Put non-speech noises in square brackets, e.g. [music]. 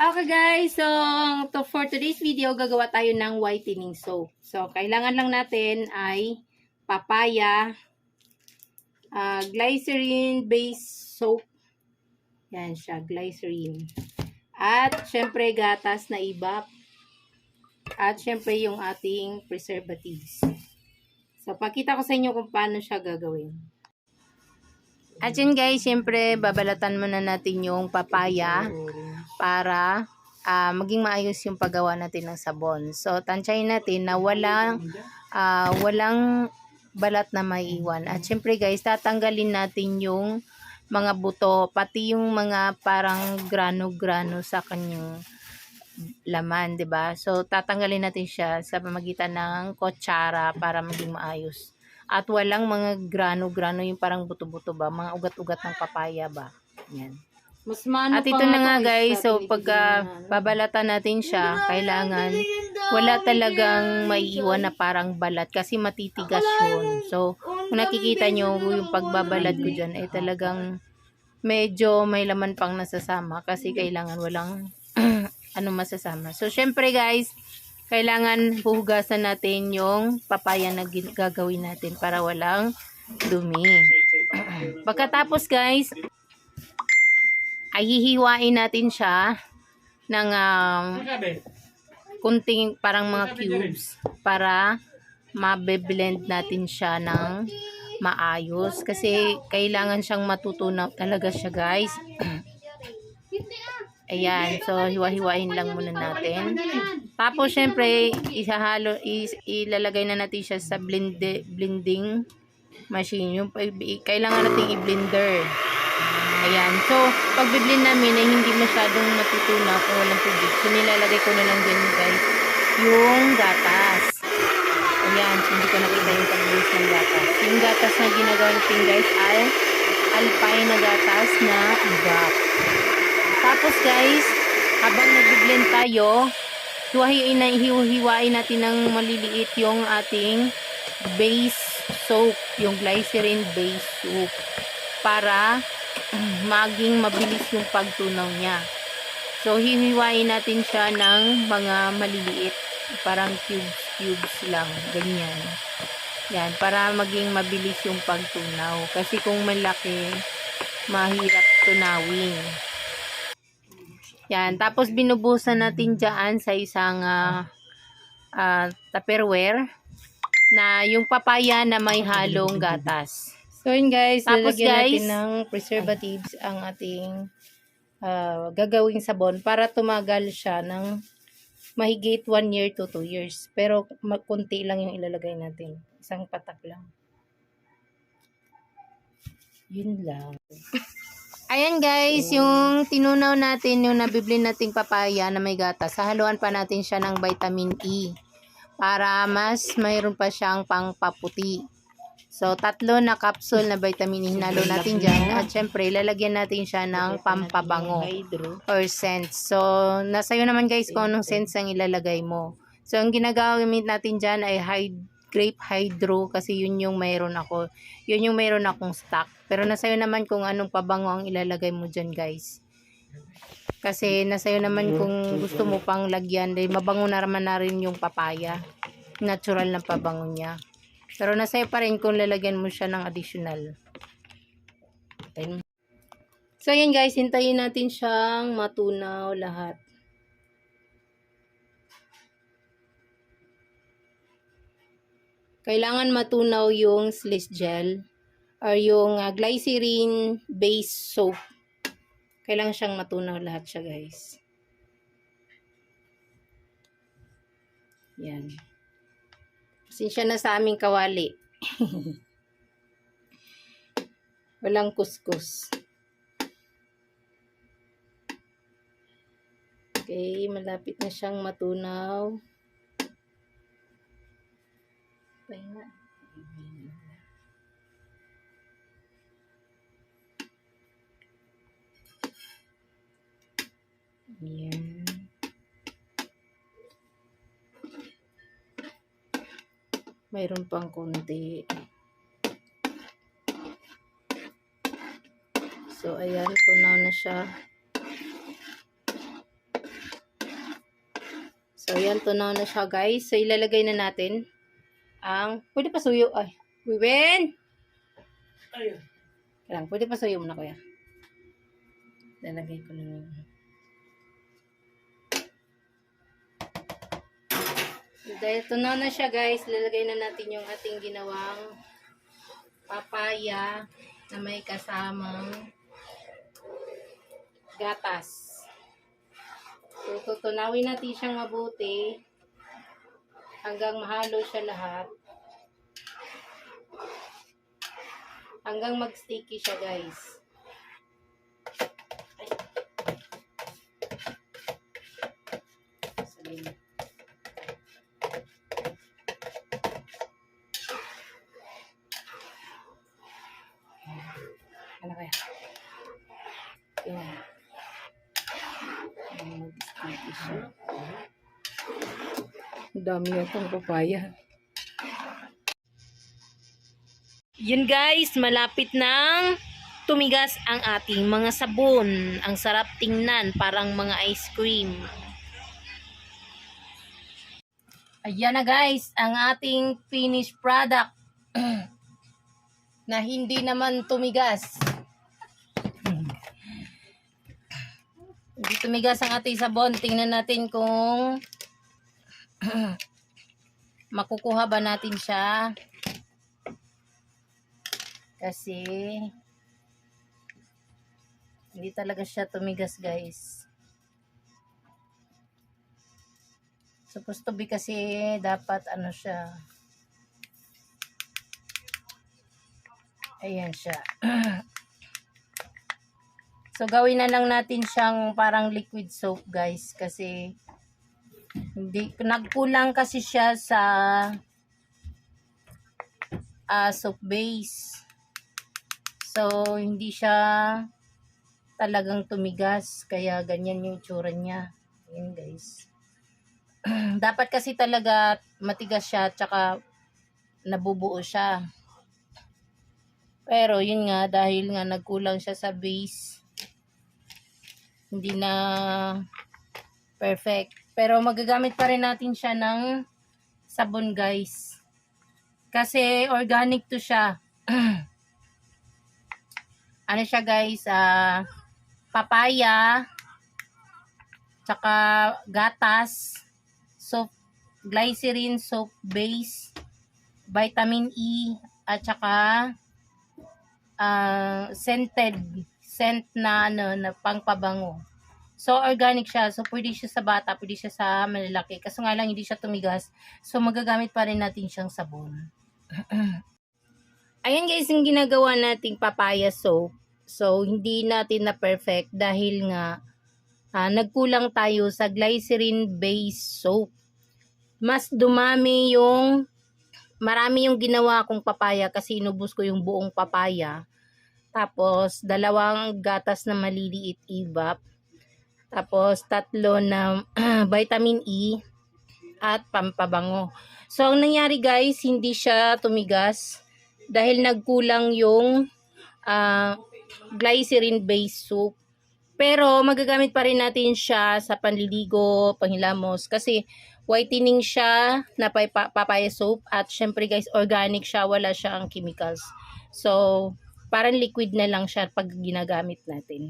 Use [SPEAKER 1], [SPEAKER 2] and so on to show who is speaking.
[SPEAKER 1] Okay guys, so to for today's video, gagawa tayo ng whitening soap. So, kailangan lang natin ay papaya, uh, glycerin based soap. Yan siya, glycerin. At, syempre, gatas na ibap. At, syempre, yung ating preservatives. So, pakita ko sa inyo kung paano siya gagawin. At yun guys, syempre, babalatan muna natin yung papaya para ah, maging maayos yung paggawa natin ng sabon. So, tansyahin natin na walang, ah, walang balat na maiiwan. At syempre guys, tatanggalin natin yung mga buto, pati yung mga parang grano-grano sa kanyang laman, 'di ba? So tatanggalin natin siya sa pamagitan ng kutsara para maging maayos. At walang mga grano-grano yung parang buto-buto ba, mga ugat-ugat ng papaya ba. Yan.
[SPEAKER 2] Mas mano
[SPEAKER 1] At ito na nga guys, so pagka babalatan natin siya, kailangan wala talagang maiiwan na parang balat kasi matitigas yun. So, kung nakikita nyo yung pagbabalat ko dyan ay talagang medyo may laman pang nasasama kasi kailangan walang [clears throat] ano masasama. So, syempre guys, kailangan huhugasan natin yung papaya na gagawin natin para walang dumi. [clears throat] Pagkatapos guys, ay hihiwain natin siya ng um, kunting parang mga cubes para mabe-blend natin siya ng maayos. Kasi kailangan siyang matutunaw talaga siya guys. [clears throat] Ayan so hiwa-hiwain lang muna natin tapos syempre isahalo is, ilalagay na natin siya sa blend, blending machine yung kailangan natin i-blender Ayan. So, pag biblin namin ay hindi masyadong matutunaw kung walang tubig. So, nilalagay ko na lang dyan guys yung gatas. Ayan. So, hindi ko nakita yung pagbuhos ng gatas. Yung gatas na ginagawa natin guys ay alpine na gatas na ibap. Tapos guys, habang nag-blend tayo, hiwahiin na hiwain natin ng maliliit yung ating base soap, yung glycerin base soap para [clears throat] maging mabilis yung pagtunaw niya. So, hihiwain natin siya ng mga maliliit. Parang cubes-cubes lang. Ganyan. Yan. Para maging mabilis yung pagtunaw. Kasi kung malaki, mahirap tunawin. Yan. Tapos, binubusan natin dyan sa isang uh, uh, tupperware na yung papaya na may halong gatas. So yun guys,
[SPEAKER 2] Tapos,
[SPEAKER 1] lalagyan
[SPEAKER 2] guys,
[SPEAKER 1] natin ng preservatives ang ating ah, gagawing sabon para tumagal siya ng mahigit 1 year to 2 years. Pero kunti lang yung ilalagay natin. Isang patak lang. Yun lang. [laughs] Ayan guys, yung tinunaw natin, yung nabibili nating papaya na may gatas, sahaluan pa natin siya ng vitamin E para mas mayroon pa siyang pangpaputi. So, tatlo na capsule na vitamin E hinalo natin dyan. At syempre, lalagyan natin siya ng pampabango or scent. So, nasa iyo naman guys kung anong scents ang ilalagay mo. So, ang ginagamit natin dyan ay hyd- grape hydro kasi yun yung mayroon ako. Yun yung mayroon akong stock. Pero nasa iyo naman kung anong pabango ang ilalagay mo dyan guys. Kasi nasa iyo naman kung gusto mo pang lagyan, dahil mabango na naman na rin yung papaya. Natural na pabango niya. Pero nasa iyo pa rin kung lalagyan mo siya ng additional. So, ayan guys, hintayin natin siyang matunaw lahat. Kailangan matunaw yung slice gel or yung uh, glycerin base soap. Kailangan siyang matunaw lahat siya guys. Yan. Pasensya na sa aming kawali. [laughs] Walang kuskus. Okay, malapit na siyang matunaw. Mayroon pang konti. So, ayan, tunaw na siya. So, yan, tunaw na siya, guys. So, ilalagay na natin ang, pwede pa suyo, ay, Wiwen!
[SPEAKER 2] Ayun.
[SPEAKER 1] Kailang, pwede pa suyo muna, kuya. Lalagay ko lang yun. Dahil tunaw na siya, guys, lalagay na natin yung ating ginawang papaya na may kasamang gatas. So, tutunawin natin siyang mabuti hanggang mahalo siya lahat. Hanggang mag-sticky siya, guys. Ay. Sabihin. Ano kaya? Siya. Ang dami na itong papaya. Yun guys, malapit nang tumigas ang ating mga sabon. Ang sarap tingnan, parang mga ice cream. Ayan na guys, ang ating finished product [clears throat] na hindi naman tumigas. Hindi tumigas ang ating sabon. Tingnan natin kung [clears throat] makukuha ba natin siya. Kasi hindi talaga siya tumigas, guys. Supposed to be kasi dapat ano siya. Ayan siya. [clears throat] so gawin na lang natin siyang parang liquid soap, guys, kasi hindi nagkulang kasi siya sa ah, soap base. So, hindi siya talagang tumigas. Kaya, ganyan yung tsura niya. Ayan, guys. [clears throat] Dapat kasi talaga matigas siya tsaka nabubuo siya. Pero, yun nga, dahil nga nagkulang siya sa base, hindi na perfect. Pero, magagamit pa rin natin siya ng sabon, guys. Kasi, organic to siya. [clears throat] ano siya guys, ah, papaya, tsaka gatas, soap, glycerin soap base, vitamin E, at tsaka ah, scented, scent na ano, na pangpabango. So, organic siya. So, pwede siya sa bata, pwede siya sa malalaki. Kaso nga lang, hindi siya tumigas. So, magagamit pa rin natin siyang sabon. [clears throat] Ayan guys, yung ginagawa nating papaya soap. So, hindi natin na perfect dahil nga ah, nagkulang tayo sa glycerin-based soap. Mas dumami yung, marami yung ginawa kong papaya kasi inubos ko yung buong papaya. Tapos, dalawang gatas na maliliit evap. Tapos, tatlo na [clears throat] vitamin E at pampabango. So, ang nangyari guys, hindi siya tumigas dahil nagkulang yung ah, glycerin-based soap. Pero magagamit pa rin natin siya sa panliligo, panghilamos kasi whitening siya na pa- papaya soap at syempre guys organic siya, wala siya ang chemicals. So parang liquid na lang siya pag ginagamit natin.